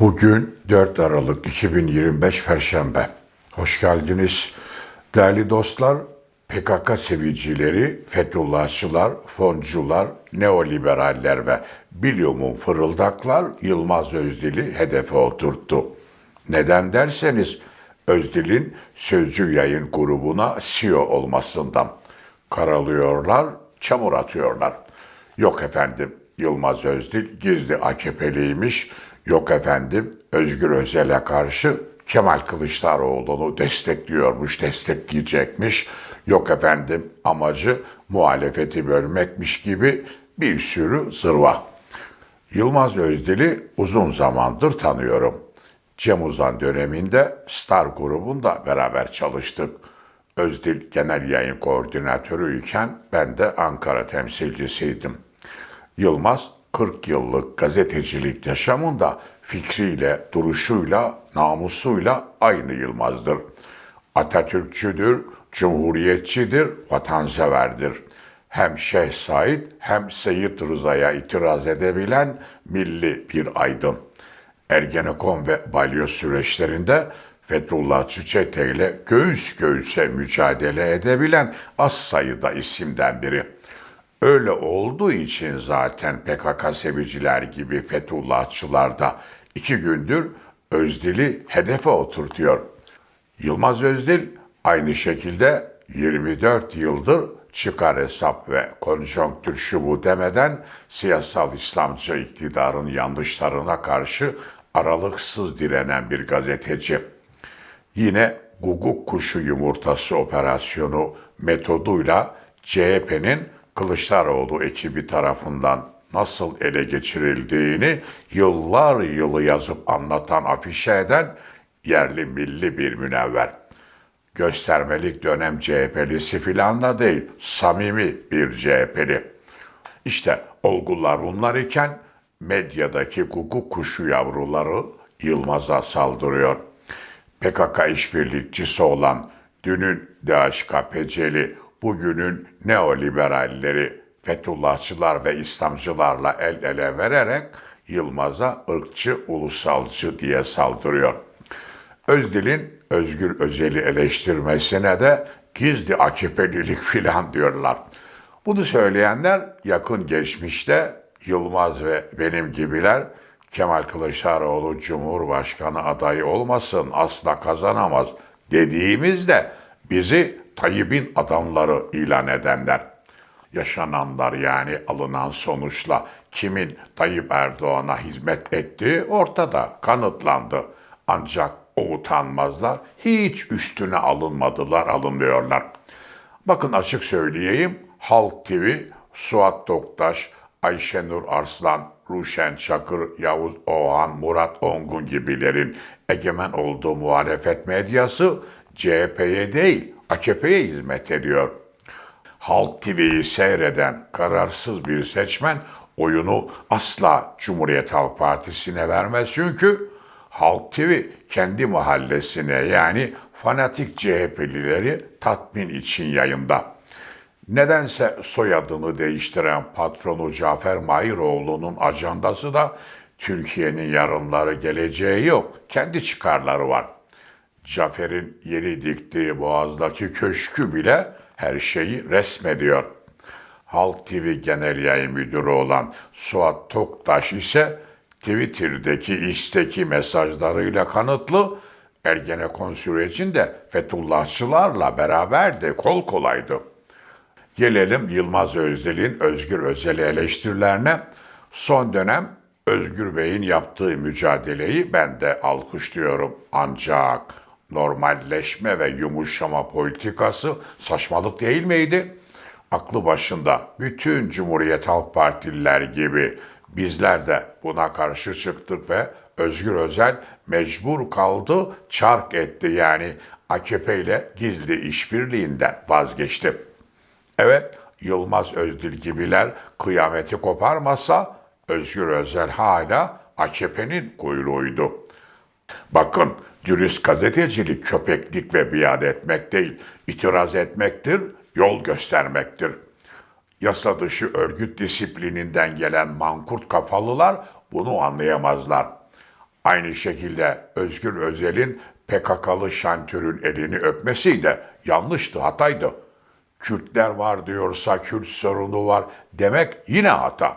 Bugün 4 Aralık 2025 Perşembe. Hoş geldiniz. Değerli dostlar, PKK sevicileri, Fethullahçılar, foncular, neoliberaller ve bilyumun fırıldaklar Yılmaz Özdil'i hedefe oturttu. Neden derseniz Özdil'in Sözcü Yayın grubuna CEO olmasından karalıyorlar, çamur atıyorlar. Yok efendim Yılmaz Özdil gizli AKP'liymiş. Yok efendim Özgür Özel'e karşı Kemal Kılıçdaroğlu'nu destekliyormuş, destekleyecekmiş. Yok efendim amacı muhalefeti bölmekmiş gibi bir sürü zırva. Yılmaz Özdil'i uzun zamandır tanıyorum. Cem Uzan döneminde Star grubunda beraber çalıştık. Özdil genel yayın koordinatörü iken ben de Ankara temsilcisiydim. Yılmaz 40 yıllık gazetecilik yaşamında fikriyle, duruşuyla, namusuyla aynı Yılmaz'dır. Atatürkçüdür, cumhuriyetçidir, vatanseverdir. Hem Şeyh Said hem Seyyid Rıza'ya itiraz edebilen milli bir aydın. Ergenekon ve balyoz süreçlerinde Fethullah Çiçek'te ile göğüs göğüse mücadele edebilen az sayıda isimden biri. Öyle olduğu için zaten PKK seviciler gibi Fethullahçılar da iki gündür Özdil'i hedefe oturtuyor. Yılmaz Özdil aynı şekilde 24 yıldır çıkar hesap ve konjonktür şu bu demeden siyasal İslamcı iktidarın yanlışlarına karşı aralıksız direnen bir gazeteci. Yine guguk kuşu yumurtası operasyonu metoduyla CHP'nin Kılıçdaroğlu ekibi tarafından nasıl ele geçirildiğini yıllar yılı yazıp anlatan, afişe eden yerli milli bir münevver. Göstermelik dönem CHP'lisi filan da değil, samimi bir CHP'li. İşte olgular bunlar iken medyadaki kuku kuşu yavruları Yılmaz'a saldırıyor. PKK işbirlikçisi olan dünün DHKPC'li, bugünün neoliberalleri, Fethullahçılar ve İslamcılarla el ele vererek Yılmaz'a ırkçı, ulusalcı diye saldırıyor. Özdil'in Özgür Özel'i eleştirmesine de gizli AKP'lilik filan diyorlar. Bunu söyleyenler yakın geçmişte Yılmaz ve benim gibiler Kemal Kılıçdaroğlu Cumhurbaşkanı adayı olmasın asla kazanamaz dediğimizde bizi Tayyip'in adamları ilan edenler. Yaşananlar yani alınan sonuçla kimin Tayyip Erdoğan'a hizmet ettiği ortada, kanıtlandı. Ancak o utanmazlar hiç üstüne alınmadılar, alınmıyorlar. Bakın açık söyleyeyim, Halk TV, Suat Toktaş, Ayşenur Arslan, Ruşen Çakır, Yavuz Oğan, Murat Ongun gibilerin egemen olduğu muhalefet medyası CHP'ye değil AKP'ye hizmet ediyor. Halk TV'yi seyreden kararsız bir seçmen oyunu asla Cumhuriyet Halk Partisi'ne vermez çünkü Halk TV kendi mahallesine yani fanatik CHP'lileri tatmin için yayında. Nedense soyadını değiştiren patronu Cafer Mahiroğlu'nun ajandası da Türkiye'nin yarınları geleceği yok. Kendi çıkarları var. Cafer'in yeri diktiği boğazdaki köşkü bile her şeyi resmediyor. Halk TV Genel Yayın Müdürü olan Suat Toktaş ise Twitter'daki X'teki mesajlarıyla kanıtlı Ergenekon sürecinde Fethullahçılarla beraberdi, kol kolaydı. Gelelim Yılmaz Özdil'in Özgür Özel'i eleştirilerine. Son dönem Özgür Bey'in yaptığı mücadeleyi ben de alkışlıyorum. Ancak normalleşme ve yumuşama politikası saçmalık değil miydi? Aklı başında bütün Cumhuriyet Halk Partililer gibi bizler de buna karşı çıktık ve Özgür Özel mecbur kaldı, çark etti yani AKP ile gizli işbirliğinden vazgeçti. Evet, Yılmaz Özdil gibiler kıyameti koparmasa Özgür Özel hala AKP'nin kuyruğuydu. Bakın, dürüst gazetecilik köpeklik ve biat etmek değil, itiraz etmektir, yol göstermektir. Yasa dışı örgüt disiplininden gelen mankurt kafalılar bunu anlayamazlar. Aynı şekilde Özgür Özel'in PKK'lı şantörün elini öpmesi de yanlıştı, hataydı. Kürtler var diyorsa Kürt sorunu var demek yine hata.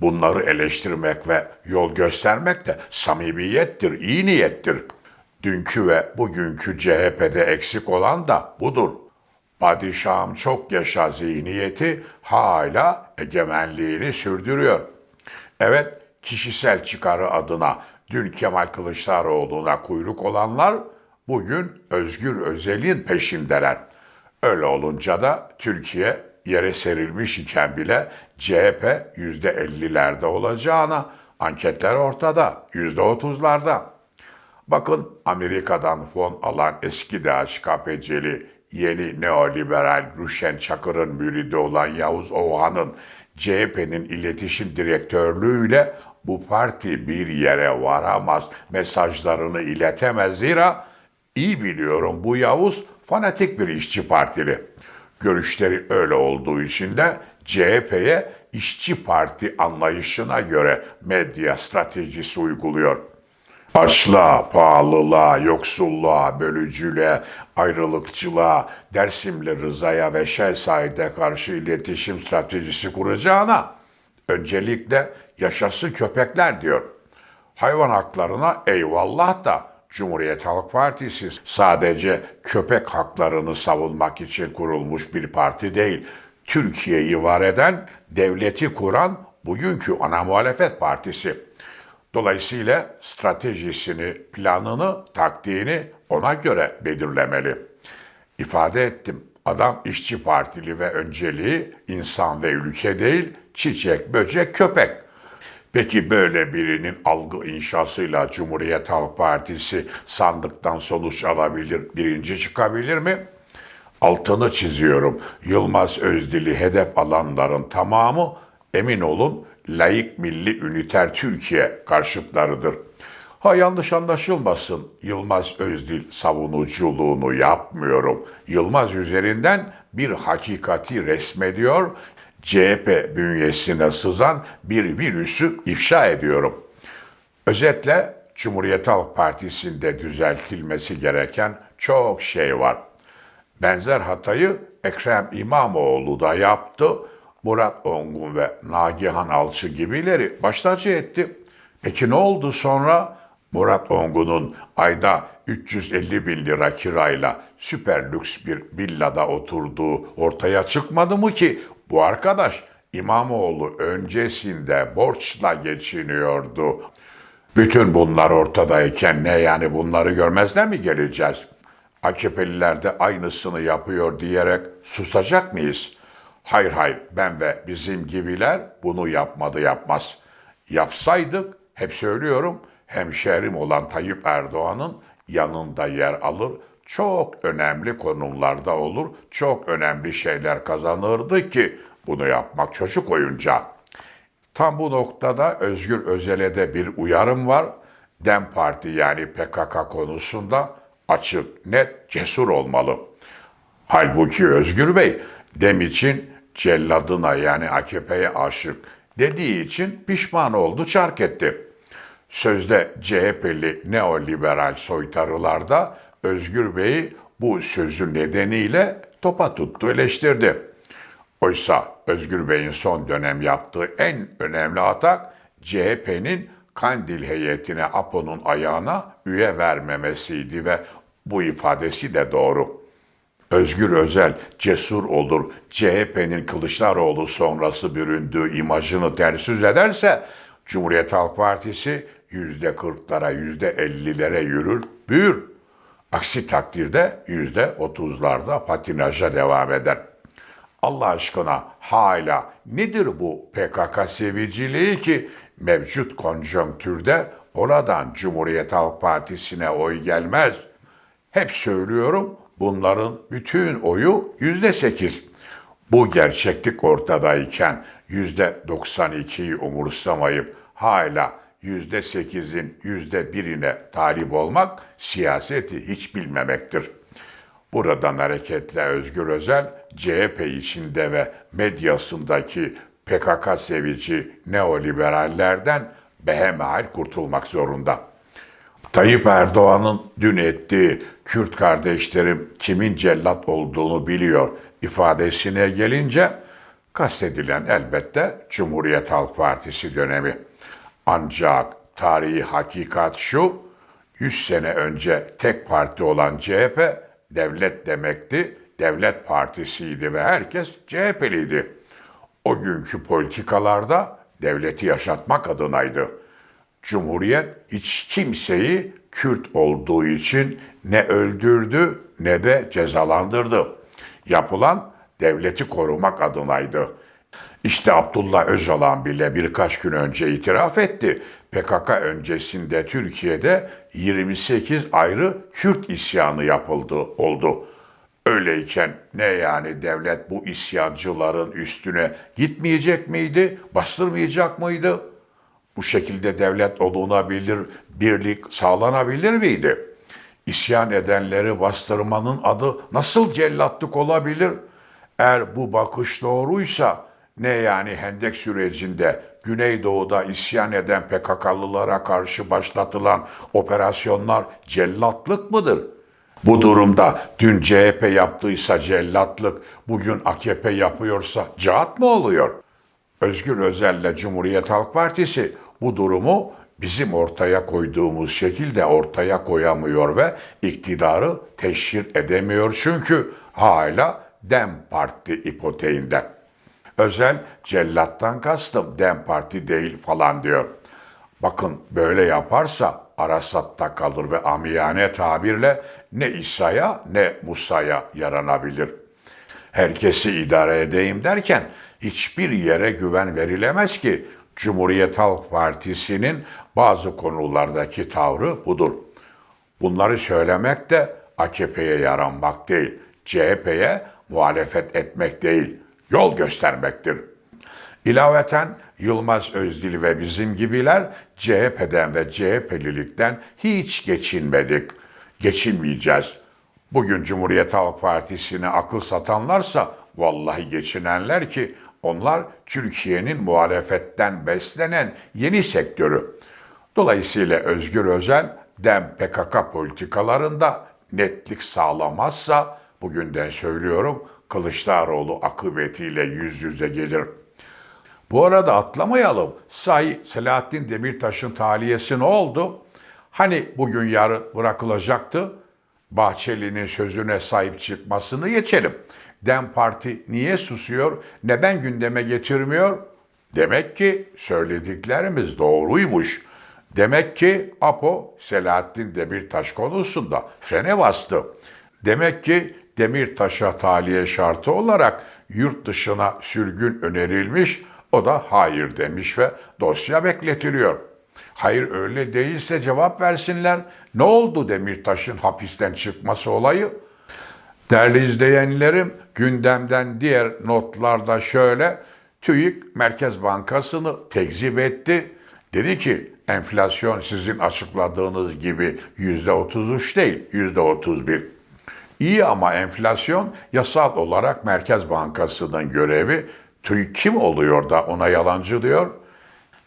Bunları eleştirmek ve yol göstermek de samimiyettir, iyi niyettir. Dünkü ve bugünkü CHP'de eksik olan da budur. Padişahım çok yaşa zihniyeti hala egemenliğini sürdürüyor. Evet, kişisel çıkarı adına dün Kemal Kılıçdaroğlu'na kuyruk olanlar bugün Özgür Özel'in peşindeler. Öyle olunca da Türkiye yere serilmiş iken bile CHP %50'lerde olacağına anketler ortada, %30'larda. Bakın Amerika'dan fon alan eski DHKPC'li yeni neoliberal Rüşen Çakır'ın müridi olan Yavuz Oğan'ın CHP'nin iletişim direktörlüğüyle bu parti bir yere varamaz mesajlarını iletemez zira iyi biliyorum bu Yavuz fanatik bir işçi partili. Görüşleri öyle olduğu için de CHP'ye işçi parti anlayışına göre medya stratejisi uyguluyor. Açlığa, pahalılığa, yoksulluğa, bölücülüğe, ayrılıkçılığa, Dersimli Rıza'ya ve Şehzade'ye karşı iletişim stratejisi kuracağına öncelikle yaşası köpekler diyor. Hayvan haklarına eyvallah da Cumhuriyet Halk Partisi sadece köpek haklarını savunmak için kurulmuş bir parti değil. Türkiye'yi var eden, devleti kuran bugünkü ana muhalefet partisi. Dolayısıyla stratejisini, planını, taktiğini ona göre belirlemeli. İfade ettim. Adam işçi partili ve önceliği insan ve ülke değil, çiçek, böcek, köpek. Peki böyle birinin algı inşasıyla Cumhuriyet Halk Partisi sandıktan sonuç alabilir, birinci çıkabilir mi? Altını çiziyorum. Yılmaz Özdil'i hedef alanların tamamı emin olun layık milli üniter Türkiye karşıtlarıdır. Ha yanlış anlaşılmasın. Yılmaz Özdil savunuculuğunu yapmıyorum. Yılmaz üzerinden bir hakikati resmediyor. CHP bünyesine sızan bir virüsü ifşa ediyorum. Özetle Cumhuriyet Halk Partisi'nde düzeltilmesi gereken çok şey var. Benzer hatayı Ekrem İmamoğlu da yaptı. Murat Ongun ve Nagihan Alçı gibileri baştacı etti. Peki ne oldu sonra? Murat Ongun'un ayda 350 bin lira kirayla süper lüks bir villada oturduğu ortaya çıkmadı mı ki bu arkadaş İmamoğlu öncesinde borçla geçiniyordu. Bütün bunlar ortadayken ne yani bunları görmezden mi geleceğiz? AKP'liler de aynısını yapıyor diyerek susacak mıyız? Hayır hayır ben ve bizim gibiler bunu yapmadı yapmaz. Yapsaydık hep söylüyorum hemşerim olan Tayyip Erdoğan'ın yanında yer alır. Çok önemli konumlarda olur. Çok önemli şeyler kazanırdı ki bunu yapmak çocuk oyuncağı. Tam bu noktada Özgür Özel'e de bir uyarım var. DEM Parti yani PKK konusunda açık, net, cesur olmalı. Halbuki Özgür Bey dem için celladına yani AKP'ye aşık dediği için pişman oldu, çark etti. Sözde CHP'li neoliberal soytarılarda Özgür Bey'i bu sözü nedeniyle topa tuttu, eleştirdi. Oysa Özgür Bey'in son dönem yaptığı en önemli atak CHP'nin Kandil heyetine APO'nun ayağına üye vermemesiydi ve bu ifadesi de doğru. Özgür Özel cesur olur, CHP'nin Kılıçdaroğlu sonrası büründüğü imajını ters yüz ederse Cumhuriyet Halk Partisi yüzde kırklara, yüzde ellilere yürür, büyür. Aksi takdirde yüzde otuzlarda patinaja devam eder. Allah aşkına hala nedir bu PKK seviciliği ki mevcut konjonktürde oradan Cumhuriyet Halk Partisi'ne oy gelmez. Hep söylüyorum bunların bütün oyu yüzde sekiz. Bu gerçeklik ortadayken yüzde 92'yi umursamayıp hala yüzde sekizin yüzde birine talip olmak siyaseti hiç bilmemektir. Buradan hareketle Özgür Özel, CHP içinde ve medyasındaki PKK sevici neoliberallerden behemahal kurtulmak zorunda. Tayyip Erdoğan'ın dün ettiği Kürt kardeşlerim kimin cellat olduğunu biliyor ifadesine gelince kastedilen elbette Cumhuriyet Halk Partisi dönemi. Ancak tarihi hakikat şu, 100 sene önce tek parti olan CHP devlet demekti, devlet partisiydi ve herkes CHP'liydi. O günkü politikalarda devleti yaşatmak adınaydı. Cumhuriyet hiç kimseyi Kürt olduğu için ne öldürdü ne de cezalandırdı. Yapılan devleti korumak adınaydı. İşte Abdullah Öcalan bile birkaç gün önce itiraf etti. PKK öncesinde Türkiye'de 28 ayrı Kürt isyanı yapıldı, oldu. Öyleyken ne yani devlet bu isyancıların üstüne gitmeyecek miydi, bastırmayacak mıydı? Bu şekilde devlet olunabilir, birlik sağlanabilir miydi? İsyan edenleri bastırmanın adı nasıl cellatlık olabilir? Eğer bu bakış doğruysa ne yani Hendek sürecinde Güneydoğu'da isyan eden PKK'lılara karşı başlatılan operasyonlar cellatlık mıdır? Bu durumda dün CHP yaptıysa cellatlık, bugün AKP yapıyorsa caat mı oluyor? Özgür Özel'le Cumhuriyet Halk Partisi bu durumu bizim ortaya koyduğumuz şekilde ortaya koyamıyor ve iktidarı teşhir edemiyor çünkü hala Dem Parti ipoteğinde. Özel cellattan kastım Dem Parti değil falan diyor. Bakın böyle yaparsa Arasat'ta kalır ve amiyane tabirle ne İsa'ya ne Musa'ya yaranabilir. Herkesi idare edeyim derken hiçbir yere güven verilemez ki Cumhuriyet Halk Partisi'nin bazı konulardaki tavrı budur. Bunları söylemek de AKP'ye yaranmak değil, CHP'ye muhalefet etmek değil, yol göstermektir. İlaveten Yılmaz Özdil ve bizim gibiler CHP'den ve CHP'lilikten hiç geçinmedik. Geçinmeyeceğiz. Bugün Cumhuriyet Halk Partisi'ne akıl satanlarsa vallahi geçinenler ki onlar Türkiye'nin muhalefetten beslenen yeni sektörü. Dolayısıyla Özgür Özel DEM PKK politikalarında netlik sağlamazsa bugünden söylüyorum Kılıçdaroğlu akıbetiyle yüz yüze gelir. Bu arada atlamayalım. Say Selahattin Demirtaş'ın taliyesi ne oldu? Hani bugün yarın bırakılacaktı? Bahçeli'nin sözüne sahip çıkmasını geçelim. Dem Parti niye susuyor? Neden gündeme getirmiyor? Demek ki söylediklerimiz doğruymuş. Demek ki APO Selahattin Demirtaş konusunda frene bastı. Demek ki Demirtaş'a taliye şartı olarak yurt dışına sürgün önerilmiş, o da hayır demiş ve dosya bekletiliyor. Hayır öyle değilse cevap versinler. Ne oldu Demirtaş'ın hapisten çıkması olayı? Değerli izleyenlerim, gündemden diğer notlarda şöyle, TÜİK Merkez Bankası'nı tekzip etti. Dedi ki enflasyon sizin açıkladığınız gibi yüzde 33 değil, yüzde 31. İyi ama enflasyon yasal olarak Merkez Bankası'nın görevi. TÜİK kim oluyor da ona yalancı diyor?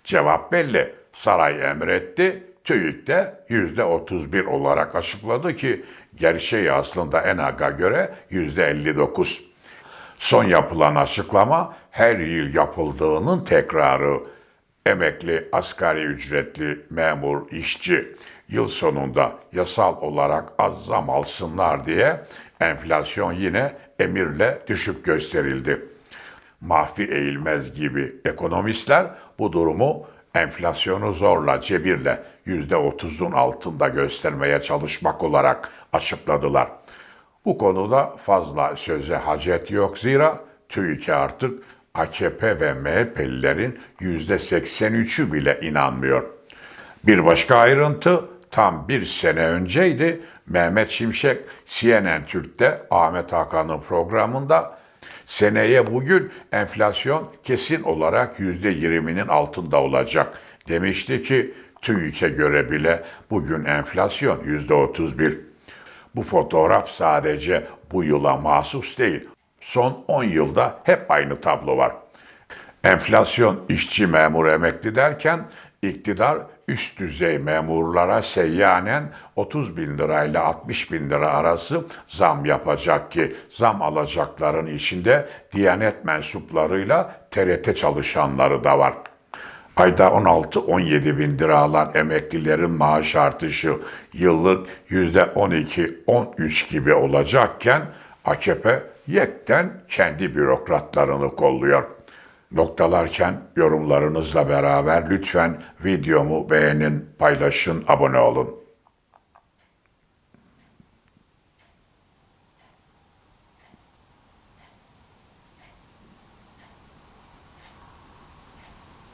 Cevap belli. Saray emretti, TÜİK de yüzde 31 olarak açıkladı ki gerçeği aslında ENAG'a göre yüzde 59. Son yapılan açıklama her yıl yapıldığının tekrarı. Emekli, asgari ücretli, memur, işçi yıl sonunda yasal olarak az zam alsınlar diye enflasyon yine emirle düşük gösterildi. Mahfi Eğilmez gibi ekonomistler bu durumu enflasyonu zorla, cebirle yüzde otuzun altında göstermeye çalışmak olarak açıkladılar. Bu konuda fazla söze hacet yok zira TÜİK'e artık AKP ve MHP'lilerin yüzde 83'ü bile inanmıyor. Bir başka ayrıntı tam bir sene önceydi. Mehmet Şimşek CNN Türk'te Ahmet Hakan'ın programında seneye bugün enflasyon kesin olarak yüzde yirminin altında olacak. Demişti ki TÜİK'e göre bile bugün enflasyon yüzde otuz bir. Bu fotoğraf sadece bu yıla mahsus değil. Son 10 yılda hep aynı tablo var. Enflasyon işçi memur emekli derken iktidar üst düzey memurlara seyyanen 30 bin lirayla 60 bin lira arası zam yapacak ki zam alacakların içinde Diyanet mensuplarıyla TRT çalışanları da var. Ayda 16-17 bin lira alan emeklilerin maaş artışı yıllık %12-13 gibi olacakken AKP yekten kendi bürokratlarını kolluyor. Noktalarken yorumlarınızla beraber lütfen videomu beğenin, paylaşın, abone olun.